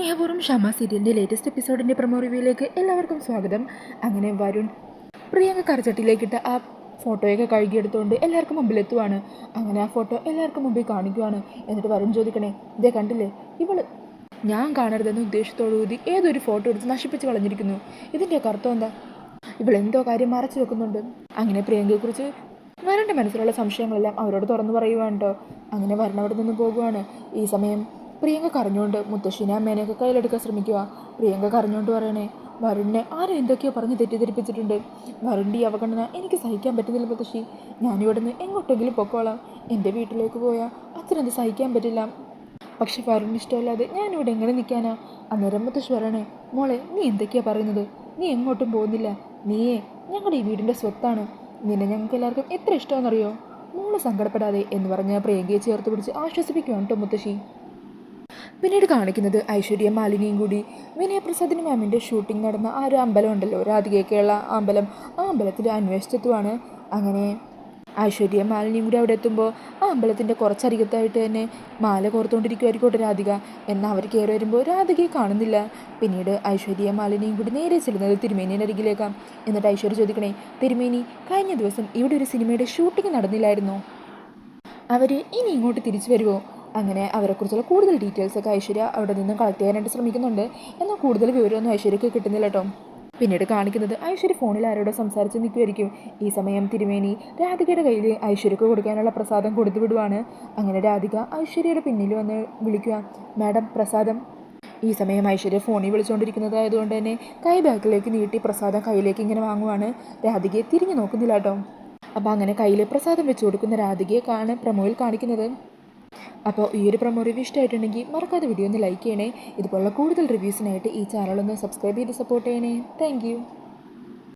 സ്നേഹപൂർവം ഷമ സീരിയലിന്റെ latest എപ്പിസോഡിന്റെ promo റിവ്യൂയിലേക്ക് എല്ലാവർക്കും സ്വാഗതം. അങ്ങനെ വരുൺ പ്രിയങ്ക കറച്ചട്ടിലേക്കിട്ട ആ ഫോട്ടോയൊക്കെ കഴുകിയെടുത്തുകൊണ്ട് എല്ലാവർക്കും മുമ്പിലെത്തുവാണ്. അങ്ങനെ ആ ഫോട്ടോ എല്ലാവർക്കും മുമ്പിൽ കാണിക്കുവാണ്. എന്നിട്ട് വരുൺ ചോദിക്കണേ ഇതേ കണ്ടില്ലേ? ഇവൾ ഞാൻ കാണരുതെന്ന് ഉദ്ദേശത്തോടുകൂടി ഏതൊരു ഫോട്ടോ എടുത്ത് നശിപ്പിച്ച് കളഞ്ഞിരിക്കുന്നു? ഇതിന്റെയൊക്കെ അർത്ഥം എന്താ? എന്തോ കാര്യം മറച്ചു വെക്കുന്നുണ്ട്. അങ്ങനെ പ്രിയങ്കയെക്കുറിച്ച് വരന്റെ മനസ്സിലുള്ള സംശയങ്ങളെല്ലാം അവരോട് തുറന്നു പറയുവാണ് കേട്ടോ അങ്ങനെ വരൻ അവിടെ നിന്ന് പോകുവാണ് ഈ സമയം പ്രിയങ്ക കരഞ്ഞുകൊണ്ട് മുത്തശ്ശിനെ അമ്മേനെയൊക്കെ കയ്യിലെടുക്കാൻ ശ്രമിക്കുക പ്രിയങ്ക കരഞ്ഞുകൊണ്ട് പറയണേ വരുണിനെ ആരും എന്തൊക്കെയോ പറഞ്ഞ് തെറ്റിദ്ധരിപ്പിച്ചിട്ടുണ്ട്. വരുണിന്റെ ഈ അവഗണന എനിക്ക് സഹിക്കാൻ പറ്റുന്നില്ല മുത്തശ്ശി. ഞാനിവിടുന്ന് എങ്ങോട്ടെങ്കിലും പൊക്കോളാം. എന്റെ വീട്ടിലേക്ക് പോയാൽ അച്ഛനത് സഹിക്കാൻ പറ്റില്ല. പക്ഷെ വരുണിന് ഇഷ്ടമല്ലാതെ ഞാനിവിടെ എങ്ങനെ നിൽക്കാനാ അന്നേരം മുത്തശ്ശി പറയണേ മോളെ നീ എന്തൊക്കെയാ പറയുന്നത്? നീ എങ്ങോട്ടും പോകുന്നില്ല. നീയേ ഞങ്ങളുടെ ഈ വീടിന്റെ സ്വത്താണ്. നിന്നെ ഞങ്ങൾക്ക് എല്ലാവർക്കും എത്ര ഇഷ്ടമാണെന്നറിയോ? മോൾ സങ്കടപ്പെടാതെ എന്ന് പറഞ്ഞ് പ്രിയങ്കയെ ചേർത്ത് പിടിച്ച് ആശ്വസിപ്പിക്കുകയാണ് കേട്ടോ മുത്തശ്ശി. പിന്നീട് കാണിക്കുന്നത് ഐശ്വര്യ മാലിനിയും കൂടി. വിനയപ്രസാദിന് മാമിന്റെ ഷൂട്ടിംഗ് നടന്ന ആ ഒരു അമ്പലം ഉണ്ടല്ലോ രാധികയൊക്കെയുള്ള ആ അമ്പലം. ആ അമ്പലത്തിൽ അന്വേഷിച്ചെത്തുവാണ് അങ്ങനെ ഐശ്വര്യ മാലിനിയും കൂടി അവിടെ എത്തുമ്പോൾ ആ അമ്പലത്തിന്റെ കുറച്ചരികത്തായിട്ട് തന്നെ മാല കോർത്തുകൊണ്ടിരിക്കുമായിരിക്കോട്ടെ രാധിക. എന്നാൽ അവർ കയറി വരുമ്പോൾ രാധികയെ കാണുന്നില്ല. പിന്നീട് ഐശ്വര്യ മാലിനിയും കൂടി നേരെ ചെല്ലുന്നത് തിരുമേനിയുടെ അരികിലേക്കാം. എന്നിട്ട് ഐശ്വര്യ ചോദിക്കണേ തിരുമേനി കഴിഞ്ഞ ദിവസം ഇവിടെ ഒരു സിനിമയുടെ ഷൂട്ടിംഗ് നടന്നില്ലായിരുന്നോ? അവർ ഇനി ഇങ്ങോട്ട് തിരിച്ചു വരുമോ അങ്ങനെ അവരെക്കുറിച്ചുള്ള കൂടുതൽ ഡീറ്റെയിൽസ് ഒക്കെ ഐശ്വര്യ അവിടെ നിന്നും കളക്ട് ചെയ്യാനായിട്ട് ശ്രമിക്കുന്നുണ്ട്. എന്നാൽ കൂടുതൽ വിവരമൊന്നും ഐശ്വര്യക്ക് കിട്ടുന്നില്ല കേട്ടോ. പിന്നീട് കാണിക്കുന്നത് ഐശ്വര്യ ഫോണിൽ ആരോടോ സംസാരിച്ച് നിൽക്കുമായിരിക്കും ഈ സമയം തിരുമേനി രാധികയുടെ കയ്യിൽ ഐശ്വര്യക്ക് കൊടുക്കാനുള്ള പ്രസാദം കൊടുത്തു വിടുവാണ്. അങ്ങനെ രാധിക ഐശ്വര്യയുടെ പിന്നിൽ വന്ന് വിളിക്കുക മാഡം പ്രസാദം. ഈ സമയം ഐശ്വര്യ ഫോണിൽ വിളിച്ചുകൊണ്ടിരിക്കുന്നതായതുകൊണ്ട് തന്നെ കൈ ബാക്കിലേക്ക് നീട്ടി പ്രസാദം കയ്യിലേക്ക് ഇങ്ങനെ വാങ്ങുവാണ്. രാധികയെ തിരിഞ്ഞു നോക്കുന്നില്ല കേട്ടോ. അപ്പോൾ അങ്ങനെ കയ്യിൽ പ്രസാദം വെച്ച് കൊടുക്കുന്ന രാധികയെ കാണാൻ പ്രമോയിൽ കാണിക്കുന്നത്. അപ്പോൾ ഈ ഒരു പ്രൊമോ റിവ്യൂ ഇഷ്ടമായിട്ടുണ്ടെങ്കിൽ മറക്കാതെ വീഡിയോ ഒന്ന് ലൈക്ക് ചെയ്യണേ. ഇതുപോലുള്ള കൂടുതൽ റിവ്യൂസിനായിട്ട് ഈ ചാനൽ ഒന്ന് സബ്സ്ക്രൈബ് ചെയ്ത് സപ്പോർട്ട് ചെയ്യണേ. താങ്ക്